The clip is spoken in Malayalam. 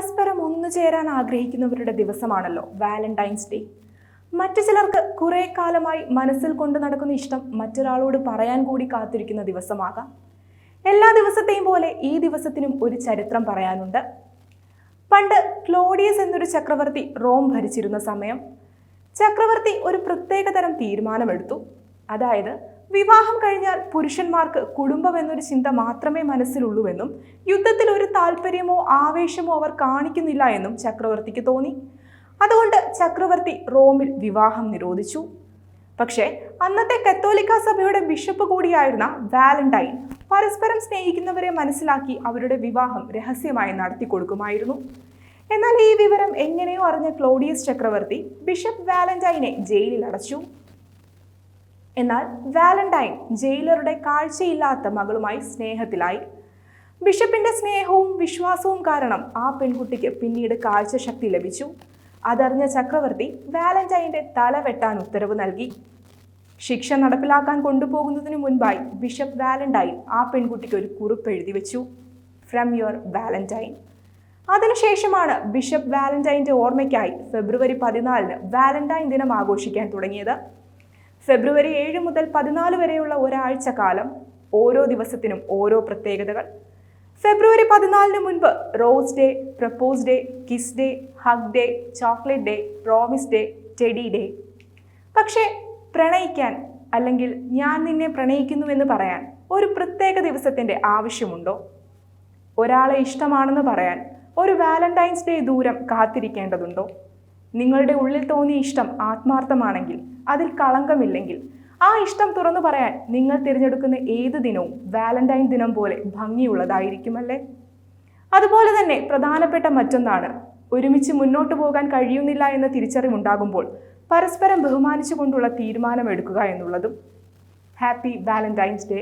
പരസ്പരം ഒന്നു ചേരാൻ ആഗ്രഹിക്കുന്നവരുടെ ദിവസമാണല്ലോ വാലന്റൈൻസ് ഡേ. മറ്റു ചിലർക്ക് കുറെ കാലമായി മനസ്സിൽ കൊണ്ട് നടക്കുന്ന ഇഷ്ടം മറ്റൊരാളോട് പറയാൻ കൂടി കാത്തിരിക്കുന്ന ദിവസമാകാം. എല്ലാ ദിവസത്തെയും പോലെ ഈ ദിവസത്തിനും ഒരു ചരിത്രം പറയാനുണ്ട്. പണ്ട് ക്ലോഡിയസ് എന്നൊരു ചക്രവർത്തി റോം ഭരിച്ചിരുന്ന സമയം ചക്രവർത്തി ഒരു പ്രത്യേക തരം തീരുമാനമെടുത്തു. അതായത് വിവാഹം കഴിഞ്ഞാൽ പുരുഷന്മാർക്ക് കുടുംബം എന്നൊരു ചിന്ത മാത്രമേ മനസ്സിലുള്ളൂവെന്നും യുദ്ധത്തിൽ ഒരു താല്പര്യമോ ആവേശമോ അവർ കാണിക്കുന്നില്ല എന്നും ചക്രവർത്തിക്ക് തോന്നി. അതുകൊണ്ട് ചക്രവർത്തി റോമിൽ വിവാഹം നിരോധിച്ചു. പക്ഷേ അന്നത്തെ കത്തോലിക്ക സഭയുടെ ബിഷപ്പ് കൂടിയായിരുന്ന വാലന്റൈൻ പരസ്പരം സ്നേഹിക്കുന്നവരെ മനസ്സിലാക്കി അവരുടെ വിവാഹം രഹസ്യമായി നടത്തി കൊടുക്കുമായിരുന്നു. എന്നാൽ ഈ വിവരം എങ്ങനെയോ അറിഞ്ഞ ക്ലോഡിയസ് ചക്രവർത്തി ബിഷപ്പ് വാലന്റൈനെ ജയിലിൽ അടച്ചു. എന്നാൽ വാലന്റൈൻ ജയിലറുടെ കാഴ്ചയില്ലാത്ത മകളുമായി സ്നേഹത്തിലായി. ബിഷപ്പിന്റെ സ്നേഹവും വിശ്വാസവും കാരണം ആ പെൺകുട്ടിക്ക് പിന്നീട് കാഴ്ചശക്തി ലഭിച്ചു. അതറിഞ്ഞ ചക്രവർത്തി വാലന്റൈന്റെ തല വെട്ടാൻ ഉത്തരവ് നൽകി. ശിക്ഷ നടപ്പിലാക്കാൻ കൊണ്ടുപോകുന്നതിന് മുൻപായി ബിഷപ്പ് വാലന്റൈൻ ആ പെൺകുട്ടിക്ക് ഒരു കുറിപ്പ് എഴുതി വെച്ചു. From your valentine. അതിനുശേഷമാണ് ബിഷപ്പ് വാലന്റൈന്റെ ഓർമ്മയ്ക്കായി ഫെബ്രുവരി പതിനാലിന് വാലന്റൈൻ ദിനം ആഘോഷിക്കാൻ തുടങ്ങിയത്. ഫെബ്രുവരി ഏഴ് മുതൽ പതിനാല് വരെയുള്ള ഒരാഴ്ച കാലം ഓരോ ദിവസത്തിനും ഓരോ പ്രത്യേകതകൾ. ഫെബ്രുവരി പതിനാലിന് മുൻപ് rose day propose day kiss day hug day chocolate day promise day teddy day. പക്ഷേ പ്രണയിക്കാൻ അല്ലെങ്കിൽ ഞാൻ നിന്നെ പ്രണയിക്കുന്നുവെന്ന് പറയാൻ ഒരു പ്രത്യേക ദിവസത്തിന്റെ ആവശ്യമുണ്ടോ? ഒരാളെ ഇഷ്ടമാണെന്ന് പറയാൻ ഒരു വാലന്റൈൻസ് ഡേ ദൂരം കാത്തിരിക്കേണ്ടതുണ്ടോ? നിങ്ങളുടെ ഉള്ളിൽ തോന്നിയ ഇഷ്ടം ആത്മാർത്ഥമാണെങ്കിൽ അതിൽ കളങ്കമില്ലെങ്കിൽ ആ ഇഷ്ടം തുറന്നു പറയാൻ നിങ്ങൾ തിരഞ്ഞെടുക്കുന്ന ഏത് ദിനവും വാലന്റൈൻ ദിനം പോലെ ഭംഗിയുള്ളതായിരിക്കുമല്ലേ? അതുപോലെ തന്നെ പ്രധാനപ്പെട്ട മറ്റൊന്നാണ് ഒരുമിച്ച് മുന്നോട്ട് പോകാൻ കഴിയുന്നില്ല എന്ന തിരിച്ചറിവുണ്ടാകുമ്പോൾ പരസ്പരം ബഹുമാനിച്ചുകൊണ്ടുള്ള തീരുമാനമെടുക്കുക എന്നുള്ളതും. Happy valentine's day.